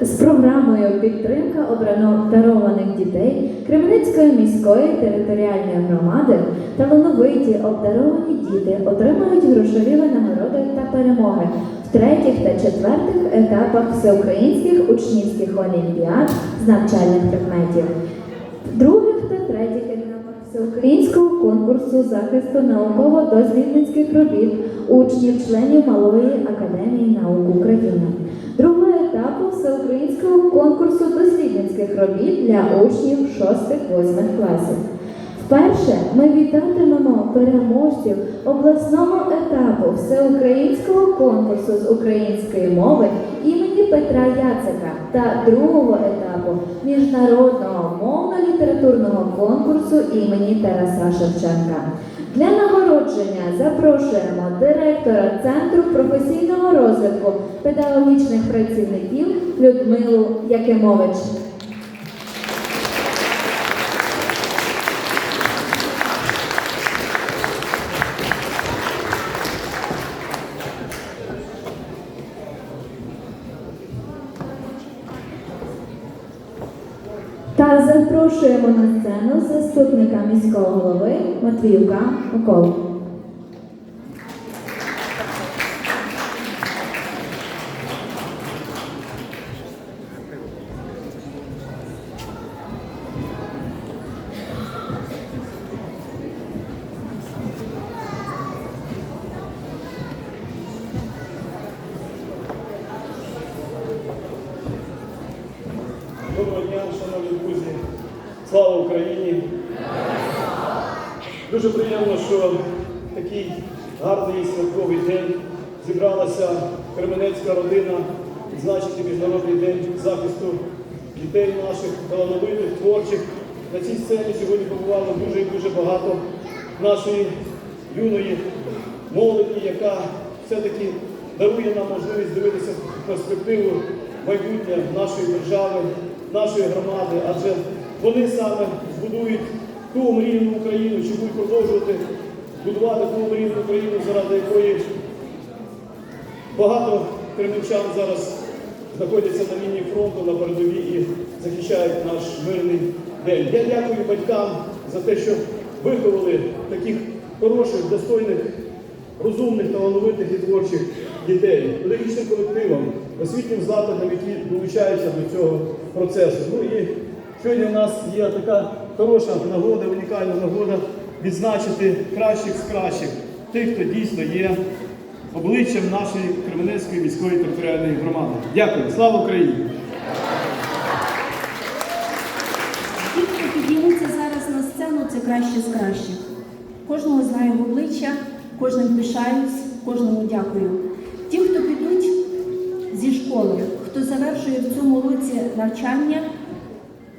З програмою Підтримка обдарованих дітей Кременецької міської територіальної громади талановиті обдаровані діти отримують грошові винагороди та перемоги в третіх та четвертих етапах всеукраїнських учнівських олімпіад з навчальних предметів, других та третіх етапах всеукраїнського конкурсу захисту науково-дослідницьких робіт учнів членів Малої академії наук України другого етапу всеукраїнського конкурсу дослідницьких робіт для учнів 6-8 класів. Вперше ми вітатимемо переможців обласного етапу всеукраїнського конкурсу з української мови імені Петра Яцика та другого етапу міжнародного мовно-літературного конкурсу імені Тараса Шевченка. Для нагородження запрошуємо директора Центру професійного розвитку педагогічних працівників Людмилу Якимович. Та запрошуємо на сцену заступника міського голови Матвіюка Миколу. Доброго дня, шановні друзі! Слава Україні! Дуже приємно, що такий гарний святковий день зібралася Кременецька родина відзначити Міжнародний день захисту дітей наших талановитих, творчих. На цій сцені сьогодні побувало дуже і дуже багато нашої юної молоді, яка все-таки дарує нам можливість дивитися в перспективу майбутнє нашої держави, нашої громади, адже вони саме збудують ту мрійну Україну, чи будуть продовжувати будувати ту мрійну Україну, заради якої багато кременчан зараз знаходяться на лінії фронту на передовій і захищають наш мирний день. Я дякую батькам за те, що виховали таких хороших, достойних, розумних, талановитих і творчих дітей, педагогічним колективам, освітнім закладам, які долучаються до цього процесу. Ну і сьогодні в нас є така хороша нагода, унікальна нагода відзначити кращих з кращих, тих, хто дійсно є обличчям нашої Кременецької міської територіальної громади. Дякую, слава Україні! Ті, хто підіймуться зараз на сцену, це краще з кращих. Кожного знаю в обличчя, кожним пишаюсь, кожному дякую. Ті, хто підуть зі школи, хто завершує в цьому році навчання,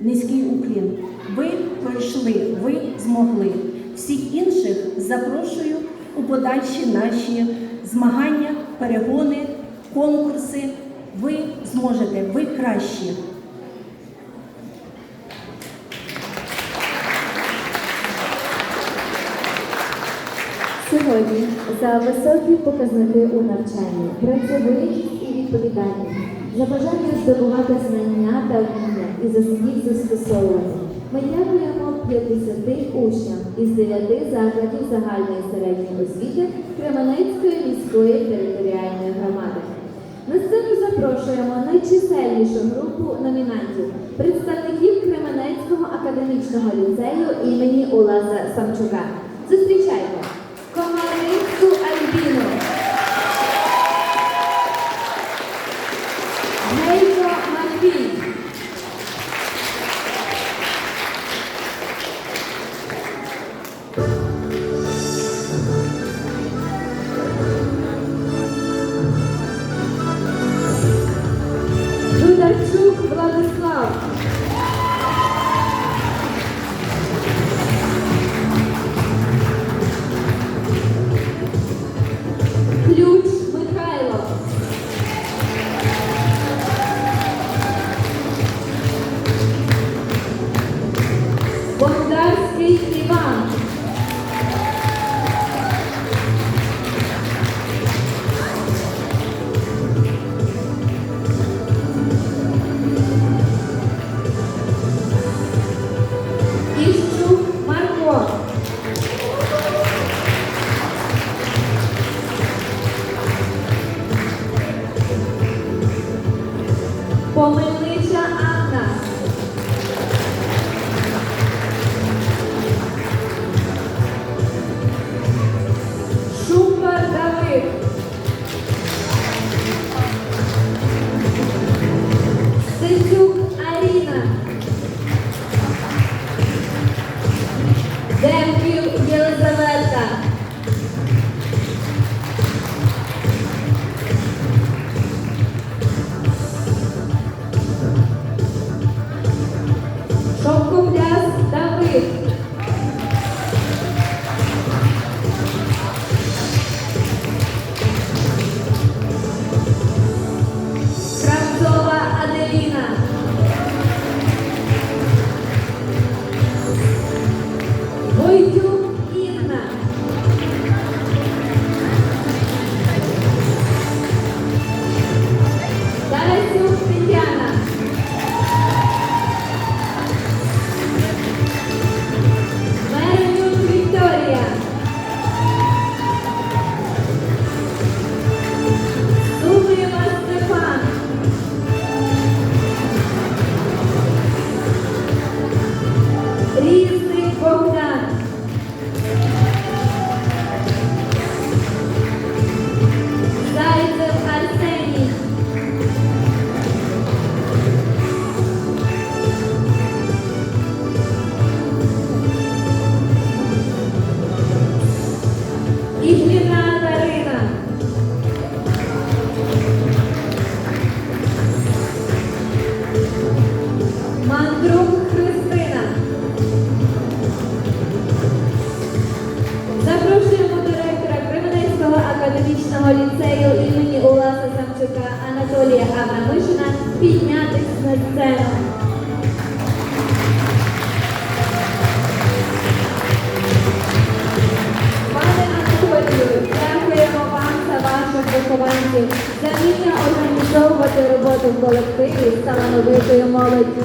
низький уклін. Ви пройшли, ви змогли. Всіх інших запрошую у подальші наші змагання, перегони, конкурси. Ви зможете, ви кращі. Сьогодні за високі показники у навчанні, працьовитість і відповідальність, за бажання здобувати знання та і за їх застосовувати. Ми дякуємо 50 учням із 9 закладів загальної середньої освіти Кременецької міської територіальної громади. На сцену запрошуємо найчисельнішу групу номінантів представників Кременецького академічного ліцею імені Уласа Самчука. Зустрічайте! Дударчук Владислав. роботу в колективі стала талановитою молоддю.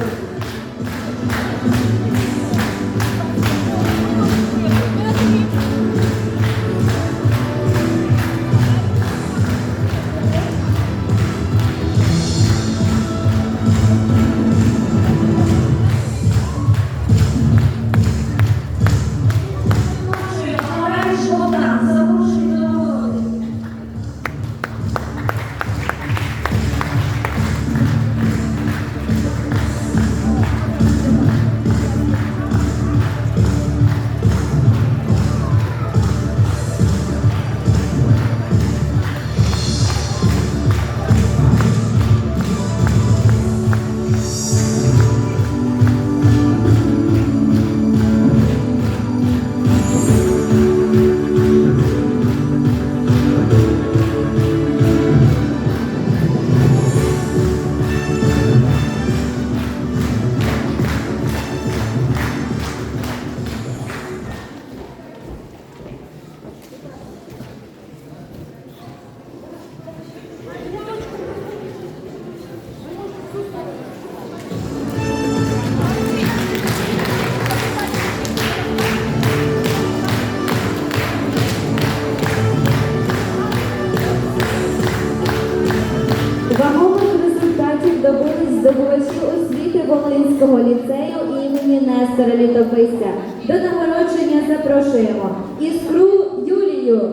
здобувачів освіти Волинського ліцею імені Нестора Літописця. До нагородження запрошуємо іскру Юлію.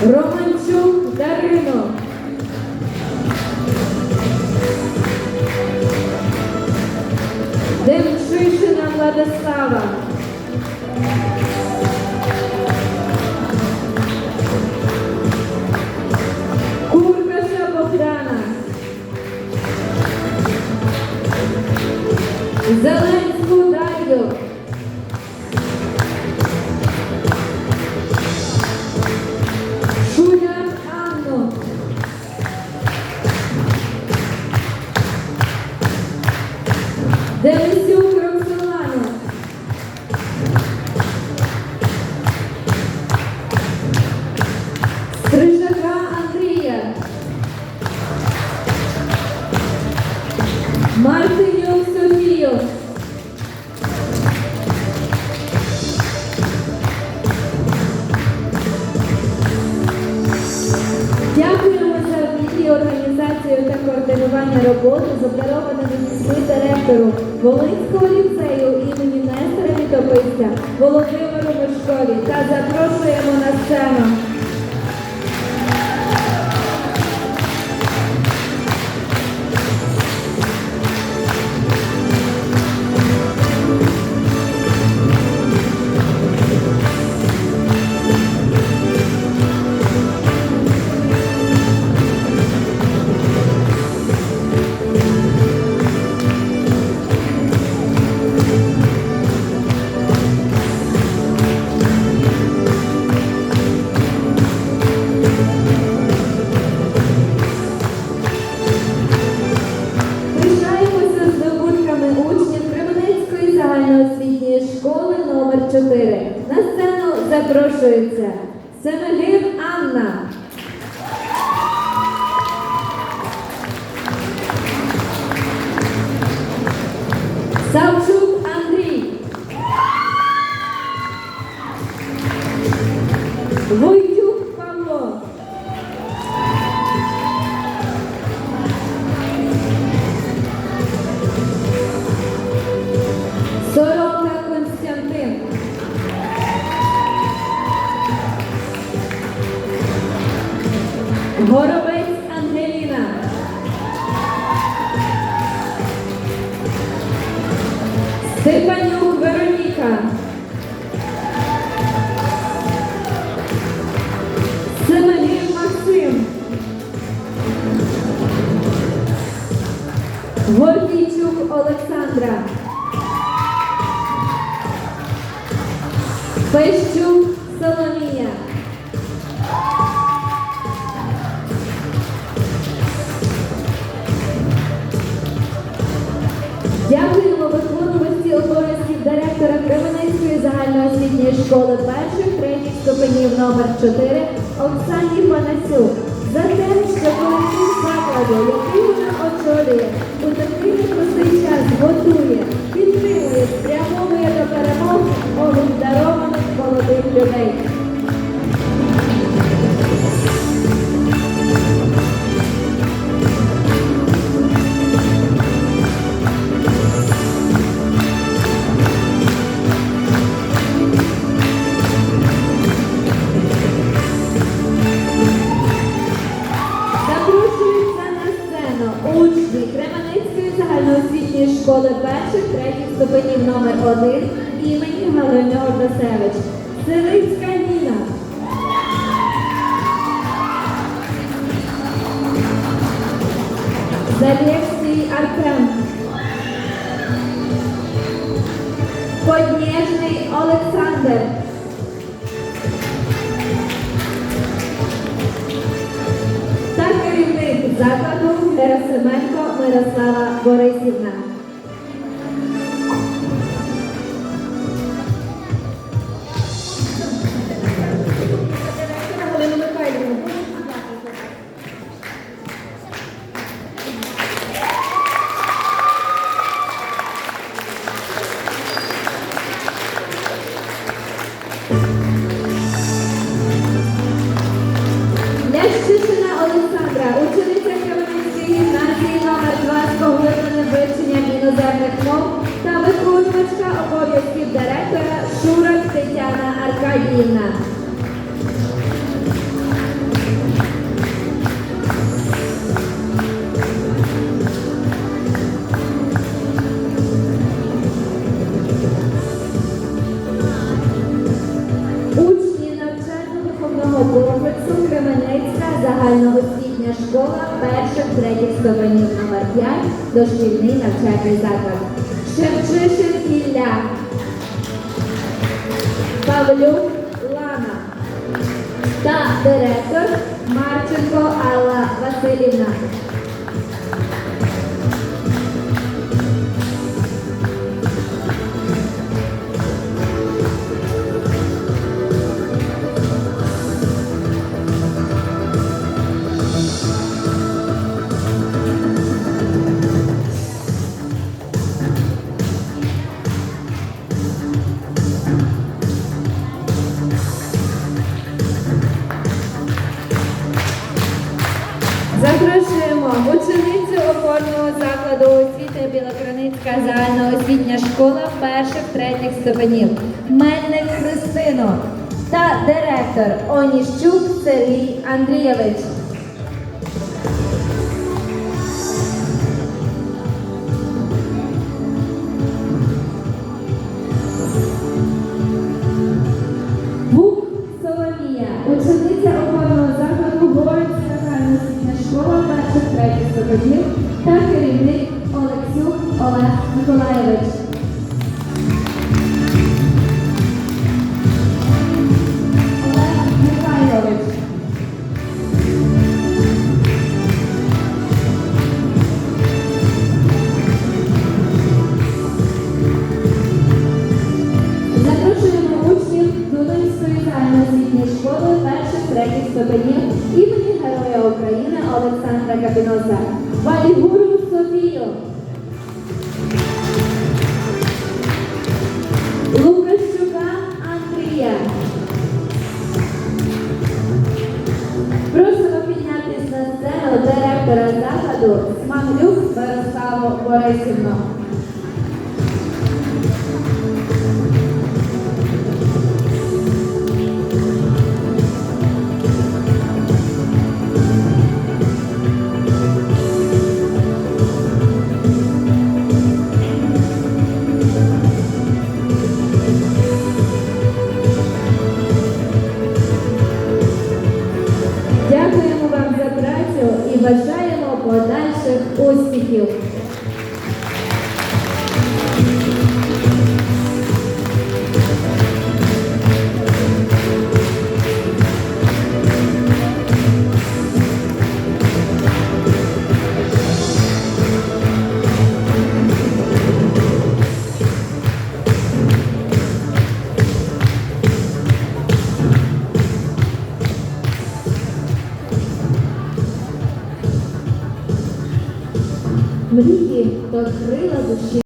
Романчук Дарина. Демчишина Владислава. координування роботи задаровано надійшли директору Волинського ліцею імені Нестора Літописця Володимиру Мишкові та запрошуємо на сцену. Ну перших третіх ступенів номер один імені Галини Одасевич. Сирицька Ніна. Залєвський Артем. Подніжний Олександр. Та керівник закладу Герасименко Мирослава Борисівна. дошкільний навчальний заклад. Шевчишин Ілля, Павлюк Лана та директор. Загальноосвітня школа перших третіх ступенів Мельник Христино та директор Оніщук Сергій Андрійович. Учениця опорного закладу Городська загальноосвітня школа перших третіх керівник Борисівну. Дякуємо вам за працю і бажаємо подальших успіхів. Душі.